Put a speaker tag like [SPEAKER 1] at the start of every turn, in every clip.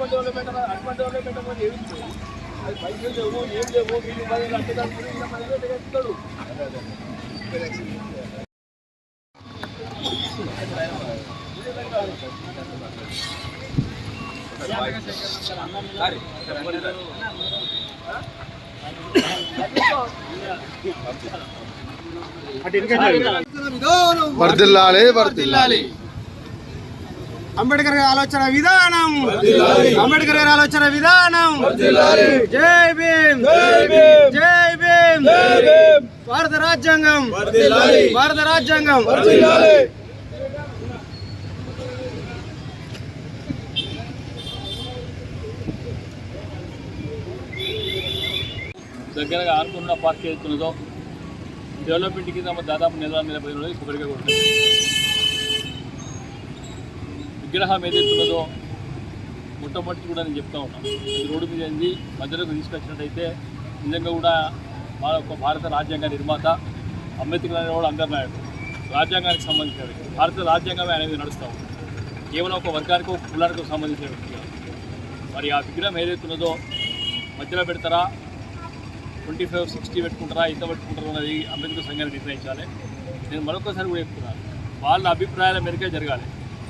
[SPEAKER 1] పెట్టమని పైసలు ఏం వర్దిల్లాలి వర్దిల్లాలి.
[SPEAKER 2] అంబేద్కర్ గారి ఆలోచన విధానం. అంబేద్కర్ గారి ఆలోచన విధానం. జై భీమ్. జై భీమ్. భారత రాజ్యాంగం. భారత రాజ్యాంగం.
[SPEAKER 3] దగ్గరగా ఆనుకున్న పార్క్ వెళ్తున్నదో డెవలప్మెంట్ కింద దాదాపు నెల నెల పది రోజులు కొబ్బరిగా కొడుతుంది. విగ్రహం ఏదైతున్నదో మొట్టమొదటి కూడా నేను చెప్తా ఉన్నాను రోడ్డు మీద ఏంది మధ్యలోకి తీసుకొచ్చినట్టయితే నిజంగా కూడా మన ఒక భారత రాజ్యాంగ నిర్మాత అంబేద్కర్ అనేవాడు అందరి నాయకుడు. రాజ్యాంగానికి సంబంధించిన వ్యక్తి. భారత రాజ్యాంగమే అనేది నడుస్తూ ఉంది. కేవలం ఒక వర్గానికి ఒక కులానికి సంబంధించిన వ్యక్తి మరి ఆ విగ్రహం ఏదైతున్నదో మధ్యలో పెడతారా? ట్వంటీ ఫైవ్ సిక్స్టీ పెట్టుకుంటారా? ఎంత పెట్టుకుంటారా అన్నది అంబేద్కర్ సంఘాన్ని నిర్ణయించాలి. నేను మరొకసారి కూడా చెప్తున్నాను వాళ్ళ అభిప్రాయాల మేరకే జరగాలి.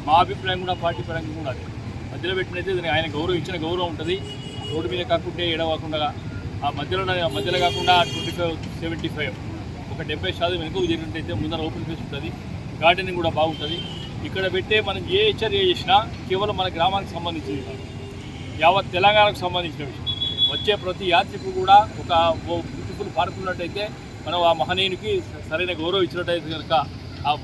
[SPEAKER 3] మా అభిప్రాయం కూడా పార్టీ పరంగా కూడా అదే. మధ్యలో పెట్టినైతే దానికి ఆయన గౌరవం ఇచ్చిన గౌరవం ఉంటుంది. రోడ్డు మీద కాకుంటే ఏడవకుండా ఆ మధ్యలో మధ్యలో కాకుండా ట్వంటీ ఫైవ్ సెవెంటీ ఫైవ్ ఒక డెబ్బై శాతం వెనుకకు జరిగినట్టయితే ముందర ఓపెన్ ప్లేస్ ఉంటుంది. గార్డెనింగ్ కూడా బాగుంటుంది. ఇక్కడ పెట్టే మనం ఏ హెచ్చరిక చేసినా కేవలం మన గ్రామానికి సంబంధించింది కాదు. యావత్ తెలంగాణకు సంబంధించిన విషయం. వచ్చే ప్రతి యాత్రికు కూడా ఒక బ్యూటిఫుల్ పార్క్ ఉన్నట్టయితే మనం ఆ మహనీయునికి సరైన గౌరవం ఇచ్చినట్టయితే కనుక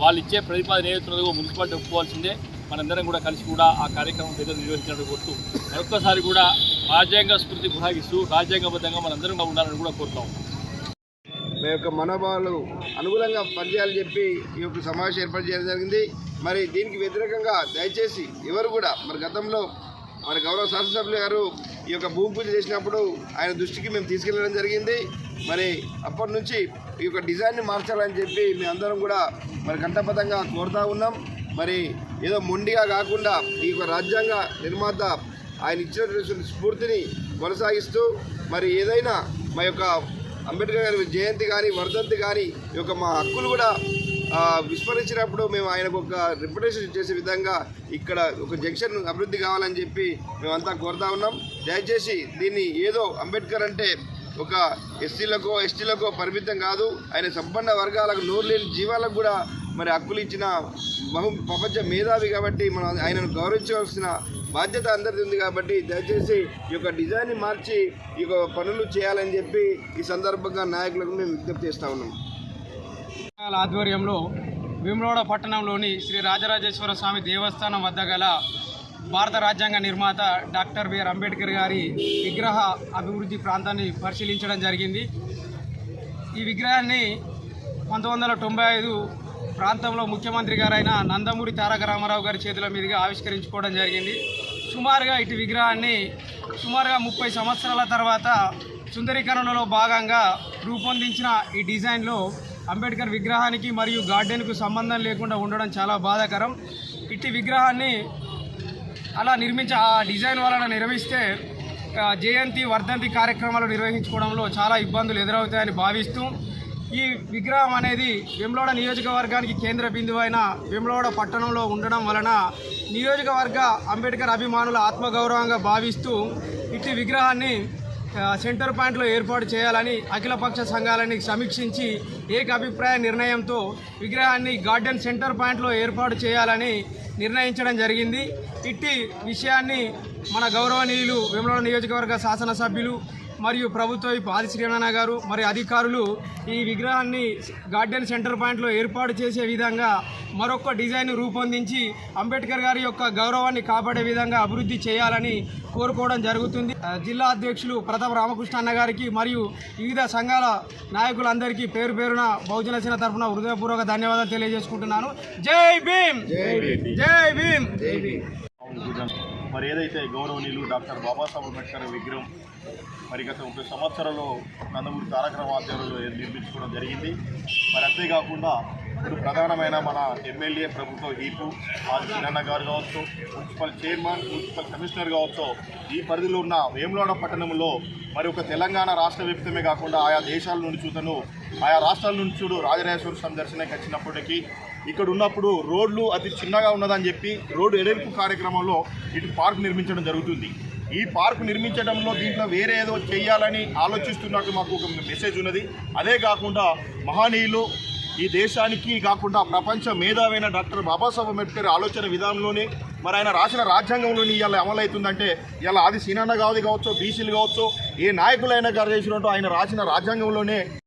[SPEAKER 3] వాళ్ళు ఇచ్చే ప్రతిపాదన ఏదైతున్నదో మున్సిపాలిటీ ఒప్పుకోవాల్సిందే. మనందరం కూడా కలిసి కూడా ఆ కార్యక్రమం దగ్గర నిర్వహించినట్టు కోరుతూ మరొక్కసారి కూడా రాజ్యాంగ స్ఫూర్తి కొనసాగిస్తూ రాజ్యాంగబద్ధంగా మనందరం ఉండాలని కూడా కోరుతాం.
[SPEAKER 1] మీ యొక్క మనోభావాలు అనుకూలంగా పనిచేయాలని చెప్పి ఈ యొక్క సమావేశం ఏర్పాటు చేయడం జరిగింది. మరి దీనికి వ్యతిరేకంగా దయచేసి ఎవరు కూడా మరి గతంలో మరి గౌరవ శాసనసభ్యులు గారు ఈ యొక్క భూమి పూజ చేసినప్పుడు ఆయన దృష్టికి మేము తీసుకెళ్ళడం జరిగింది. మరి అప్పటి నుంచి ఈ యొక్క డిజైన్ని మార్చాలని చెప్పి మేము అందరం కూడా మరి కంటపదంగా కోరుతా ఉన్నాం. మరి ఏదో మొండిగా కాకుండా ఈ యొక్క రాజ్యాంగ నిర్మాత ఆయన ఇచ్చినటువంటి స్ఫూర్తిని కొనసాగిస్తూ మరి ఏదైనా మా యొక్క అంబేద్కర్ గారి జయంతి కానీ వర్ధంతి కానీ ఈ యొక్క మా హక్కులు కూడా విస్మరించినప్పుడు మేము ఆయనకు ఒక రిప్యుటేషన్ చేసే విధంగా ఇక్కడ ఒక జంక్షన్ అభివృద్ధి కావాలని చెప్పి మేమంతా కోరుతా ఉన్నాం. దయచేసి దీన్ని ఏదో అంబేద్కర్ అంటే ఒక ఎస్సీలకో ఎస్టీలకో పరిమితం కాదు. ఆయన సంపన్న వర్గాలకు నోరు లేని జీవాలకు కూడా మరి హక్కులు ఇచ్చిన బహు ప్రపంచ మేధావి కాబట్టి మనం ఆయనను గౌరవించవలసిన బాధ్యత అందరిది ఉంది కాబట్టి దయచేసి ఈ యొక్క డిజైన్ని మార్చి ఈ యొక్క పనులు చేయాలని చెప్పి ఈ సందర్భంగా నాయకులకు మేము విజ్ఞప్తి చేస్తా ఉన్నాం.
[SPEAKER 2] ఆధ్వర్యంలో భీమలోడ పట్టణంలోని శ్రీ రాజరాజేశ్వర స్వామి దేవస్థానం వద్ద గల భారత రాజ్యాంగ నిర్మాత డాక్టర్ బిఆర్ అంబేద్కర్ గారి విగ్రహ అభివృద్ధి ప్రాంతాన్ని పరిశీలించడం జరిగింది. ఈ విగ్రహాన్ని పంతొమ్మిది వందల తొంభై ఐదు ప్రాంతంలో ముఖ్యమంత్రి గారైన నందమూరి తారక రామారావు గారి చేతుల మీదుగా ఆవిష్కరించుకోవడం జరిగింది. సుమారుగా ఇటు విగ్రహాన్ని సుమారుగా ముప్పై సంవత్సరాల తర్వాత సుందరీకరణలో భాగంగా రూపొందించిన ఈ డిజైన్లో అంబేద్కర్ విగ్రహానికి మరియు గార్డెన్కు సంబంధం లేకుండా ఉండడం చాలా బాధాకరం. ఇట్టి విగ్రహాన్ని అలా నిర్మించే ఆ డిజైన్ వలన నిర్మిస్తే జయంతి వర్ధంతి కార్యక్రమాలు నిర్వహించుకోవడంలో చాలా ఇబ్బందులు ఎదురవుతాయని భావిస్తూ ఈ విగ్రహం అనేది వెమ్లోడ నియోజకవర్గానికి కేంద్ర బిందువు అయిన వెమ్లోడ పట్టణంలో ఉండడం వలన నియోజకవర్గ అంబేద్కర్ అభిమానుల ఆత్మగౌరవంగా భావిస్తూ ఇట్టి విగ్రహాన్ని సెంటర్ పాయింట్లో ఏర్పాటు చేయాలని అఖిలపక్ష సంఘాలని సమీక్షించి ఏకాభిప్రాయ నిర్ణయంతో విగ్రహాన్ని గార్డెన్ సెంటర్ పాయింట్లో ఏర్పాటు చేయాలని నిర్ణయించడం జరిగింది. ఇట్టి విషయాన్ని మన గౌరవనీయులు వేములవాడ నియోజకవర్గ శాసనసభ్యులు మరియు ప్రభుత్వ విప్ ఆది శ్రీనారాయణ గారు మరి అధికారులు ఈ విగ్రహాన్ని గార్డెన్ సెంటర్ పాయింట్లో ఏర్పాటు చేసే విధంగా మరొక డిజైన్ రూపొందించి అంబేద్కర్ గారి యొక్క గౌరవాన్ని కాపాడే విధంగా అభివృద్ధి చేయాలని కోరుకోవడం జరుగుతుంది. జిల్లా అధ్యక్షులు ప్రతాప్ రామకృష్ణ అన్న గారికి మరియు వివిధ సంఘాల నాయకులందరికీ పేరు పేరున బహుజన సేన తరఫున హృదయపూర్వక ధన్యవాదాలు తెలియజేసుకుంటున్నాను. జై భీమ్! జై భీమ్!
[SPEAKER 4] మరి ఏదైతే గౌరవనీయులు డాక్టర్ బాబాసాహెబ్ అంబేద్కర్ విగ్రహం మరి గత ముప్పై సంవత్సరాల్లో నందమూరి తారక రామాధ్వర్యంలో నిర్మించుకోవడం జరిగింది. మరి అంతేకాకుండా ఇప్పుడు ప్రధానమైన మన ఎమ్మెల్యే ప్రభుత్వ హీపు ఆది చిన్న గారు కావచ్చు మున్సిపల్ చైర్మన్ మున్సిపల్ కమిషనర్ కావచ్చు ఈ పరిధిలో ఉన్న వేములవాడ పట్టణంలో మరి ఒక తెలంగాణ రాష్ట్ర వ్యాప్తమే కాకుండా ఆయా దేశాల నుంచి చూతను ఆయా రాష్ట్రాల నుంచి చూడు రాజరాజేశ్వర సందర్శనకి వచ్చినప్పటికీ ఇక్కడ ఉన్నప్పుడు రోడ్లు అతి చిన్నగా ఉన్నదని చెప్పి రోడ్డు ఎడెంపు కార్యక్రమంలో ఇటు పార్క్ నిర్మించడం జరుగుతుంది. ఈ పార్క్ నిర్మించడంలో దీంట్లో వేరే ఏదో చేయాలని ఆలోచిస్తున్నట్టు మాకు ఒక మెసేజ్ ఉన్నది. అదే కాకుండా మహనీయులు ఈ దేశానికి కాకుండా ప్రపంచ మేధావైన డాక్టర్ బాబాసాహెబ్ అంబేద్కర్ ఆలోచన విధానంలోనే మరి ఆయన రాసిన రాజ్యాంగంలోని ఇవాళ అమలవుతుందంటే ఇలా ఆది సీనన్న కావది కావచ్చు బీసీలు కావచ్చు ఏ నాయకులైనా గారు చేసినట్టు ఆయన రాసిన రాజ్యాంగంలోనే